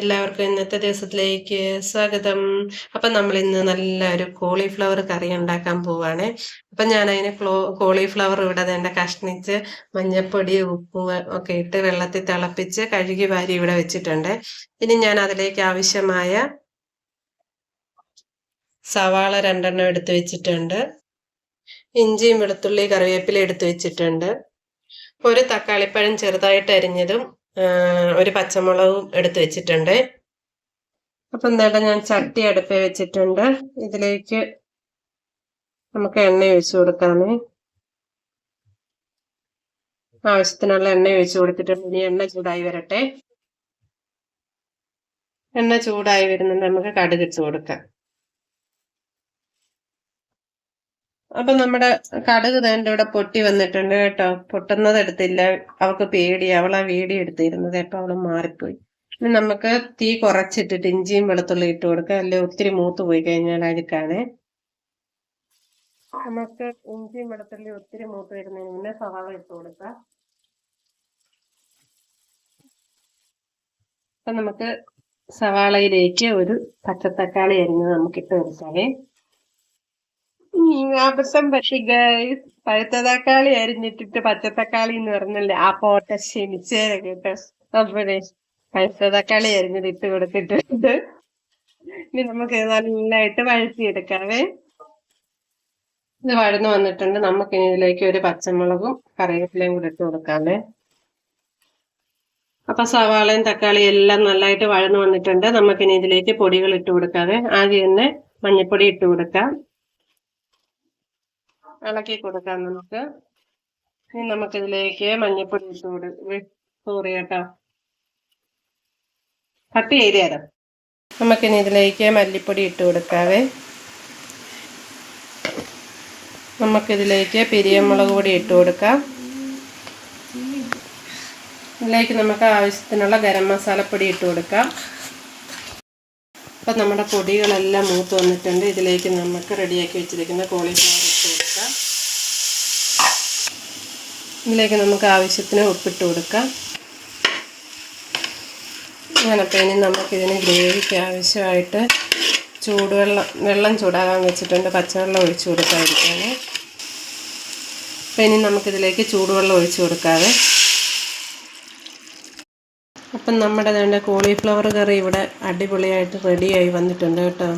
എല്ലാവർക്കും ഇന്നത്തെ ദിവസത്തിലേക്ക് സ്വാഗതം. അപ്പം നമ്മൾ ഇന്ന് നല്ലൊരു കോളിഫ്ലവർ കറി ഉണ്ടാക്കാൻ പോവാണ്. അപ്പം ഞാൻ അതിന് ക്ലോ കോളിഫ്ലവർ ഇവിടെ വേണ്ട കഷ്ണിച്ച് മഞ്ഞപ്പൊടി ഉപ്പ് ഒക്കെ ഇട്ട് വെള്ളത്തിൽ തിളപ്പിച്ച് കഴുകി വാരി ഇവിടെ വെച്ചിട്ടുണ്ട്. ഇനി ഞാൻ അതിലേക്ക് ആവശ്യമായ സവാള രണ്ടെണ്ണം എടുത്ത് വെച്ചിട്ടുണ്ട്. ഇഞ്ചിയും വെളുത്തുള്ളി കറിവേപ്പില എടുത്ത് വെച്ചിട്ടുണ്ട്. ഒരു തക്കാളിപ്പഴം ചെറുതായിട്ട് അരിഞ്ഞതും ഒരു പച്ചമുളകും എടുത്ത് വെച്ചിട്ടുണ്ട്. അപ്പം എന്തായാലും ഞാൻ ചട്ടി അടുപ്പ് വെച്ചിട്ടുണ്ട്. ഇതിലേക്ക് നമുക്ക് എണ്ണ ഒഴിച്ചു കൊടുക്കാമേ. ആവശ്യത്തിനുള്ള എണ്ണ ഒഴിച്ചു കൊടുത്തിട്ടുണ്ട്. ഇനി എണ്ണ ചൂടായി വരട്ടെ. എണ്ണ ചൂടായി വരുന്നുണ്ട്. നമുക്ക് കടുകിട്ട് കൊടുക്കാം. അപ്പൊ നമ്മുടെ കടുക് തന്റെ ഇവിടെ പൊട്ടി വന്നിട്ടുണ്ട് കേട്ടോ. പൊട്ടുന്നത് എടുത്തില്ല. അവൾക്ക് പേടി. അവൾ ആ വീടി എടുത്തിരുന്നത് അപ്പൊ അവൾ മാറിപ്പോയി. ഇനി നമുക്ക് തീ കുറച്ചിട്ടിട്ട് ഇഞ്ചിയും വെളുത്തുള്ളി ഇട്ട് കൊടുക്കുക അല്ലെ ഒത്തിരി മൂത്ത് പോയി കഴിഞ്ഞാൽ അഴുക്കാണ്. നമുക്ക് ഇഞ്ചിയും വെളുത്തുള്ളി ഒത്തിരി മൂത്ത് വരുന്നതിന് മുന്നേ സവാള ഇട്ട് കൊടുക്കുക അപ്പൊ നമുക്ക് സവാളയിലേക്ക് ഒരു പച്ചത്തക്കാളി അരിഞ്ഞത് നമുക്ക് ഇട്ട് കൊടുക്കാവേ. അബദ്ധം പറ്റി ഗൈസ് പഴുത്ത തക്കാളി അരിഞ്ഞിട്ടിട്ട് പച്ചത്തക്കാളി എന്ന് പറഞ്ഞല്ലേ? ആ പോട്ട ക്ഷമിച്ചേരെ കേട്ടോ. അപ്പോഴേ പഴുത്ത തക്കാളി അരിഞ്ഞത് ഇട്ട് കൊടുത്തിട്ടുണ്ട്. ഇനി നമുക്ക് നന്നായിട്ട് വഴറ്റിയെടുക്കാവേ. ഇത് വഴന്ന് വന്നിട്ടുണ്ട്. നമുക്ക് ഇതിലേക്ക് ഒരു പച്ചമുളകും കറിവേപ്പിലയും കൂടി ഇട്ട് കൊടുക്കാവേ. അപ്പൊ സവാളയും തക്കാളിയും എല്ലാം നല്ലതായിട്ട് വഴന്ന് വന്നിട്ടുണ്ട്. നമുക്കിനി ഇതിലേക്ക് പൊടികൾ ഇട്ട് കൊടുക്കാതെ ആദ്യം തന്നെ മഞ്ഞൾപ്പൊടി ഇട്ട് കൊടുക്കാം. ഇളക്കി കൊടുക്കാം നമുക്ക്. ഇനി നമുക്കിതിലേക്ക് മഞ്ഞപ്പൊടി ഇട്ട് കൊടുക്കും സോറി കേട്ടോ. കട്ട് ചെയ്ത് തരാം. നമുക്കിനി ഇതിലേക്ക് മല്ലിപ്പൊടി ഇട്ട് കൊടുക്കാവേ. നമുക്കിതിലേക്ക് പെരിയമുളക് പൊടി ഇട്ട് കൊടുക്കാം. ഇതിലേക്ക് നമുക്ക് ആവശ്യത്തിനുള്ള ഗരം മസാലപ്പൊടി ഇട്ട് കൊടുക്കാം. അപ്പം നമ്മുടെ പൊടികളെല്ലാം മൂത്ത് വന്നിട്ടുണ്ട്. ഇതിലേക്ക് നമുക്ക് റെഡിയാക്കി വെച്ചിരിക്കുന്ന കോളിഫ്ലവർ ഇട്ട് കൊടുക്കാം ഇതിലേക്ക് നമുക്ക് ആവശ്യത്തിന് ഉപ്പിട്ട് കൊടുക്കാം. ഞാനപ്പോൾ ഇനി നമുക്കിതിന് ഗ്രേവിക്ക് ആവശ്യമായിട്ട് ചൂടുവെള്ളം വെള്ളം ചൂടാകാൻ വെച്ചിട്ടുണ്ട്. പച്ചവെള്ളം ഒഴിച്ചു കൊടുക്കാതിരിക്കാൻ അപ്പോൾ ഇനി നമുക്കിതിലേക്ക് ചൂടുവെള്ളം ഒഴിച്ചു കൊടുക്കാതെ അപ്പം നമ്മുടെ വേണ്ട കോളിഫ്ലവർ കറി ഇവിടെ അടിപൊളിയായിട്ട് റെഡിയായി വന്നിട്ടുണ്ട് കേട്ടോ.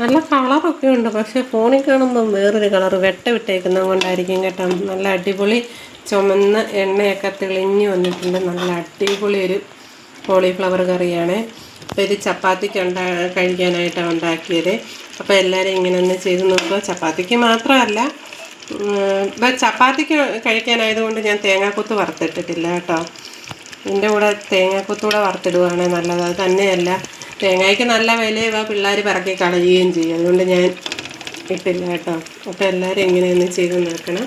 നല്ല കളറൊക്കെ ഉണ്ട്. പക്ഷേ ഫോണിൽ കാണുമ്പം വേറൊരു കളർ വെട്ട വിട്ടേക്കുന്നത് കൊണ്ടായിരിക്കും കേട്ടോ. നല്ല അടിപൊളി ചുമന്ന എണ്ണയൊക്കെ തെളിഞ്ഞ് വന്നിട്ടുണ്ട്. നല്ല അടിപൊളി ഒരു കോളിഫ്ലവർ കറിയാണ്. അപ്പോൾ ഇത് ചപ്പാത്തിക്ക് ഉണ്ടാ കഴിക്കാനായിട്ടാണ് ഉണ്ടാക്കിയത്. അപ്പോൾ എല്ലാവരും ഇങ്ങനെ ഒന്ന് ചെയ്ത് നോക്കുക. ചപ്പാത്തിക്ക് മാത്രമല്ല ഇപ്പം ചപ്പാത്തിക്ക് കഴിക്കാനായതുകൊണ്ട് ഞാൻ തേങ്ങാക്കൊത്ത് വറുത്തിട്ടിട്ടില്ല കേട്ടോ. ഇതിന്റെ കൂടെ തേങ്ങാക്കൊത്തൂടെ വറുത്തിടുകയാണെങ്കിൽ നല്ലത്. അത് തന്നെയല്ല തേങ്ങയ്ക്ക് നല്ല വിലയുക പിള്ളേർ പറക്കി കളയുകയും ചെയ്യും. അതുകൊണ്ട് ഞാൻ ഇട്ടില്ല കേട്ടോ. അപ്പോൾ എല്ലാവരും ഇങ്ങനെയൊന്ന് ചെയ്ത് നോക്കണം.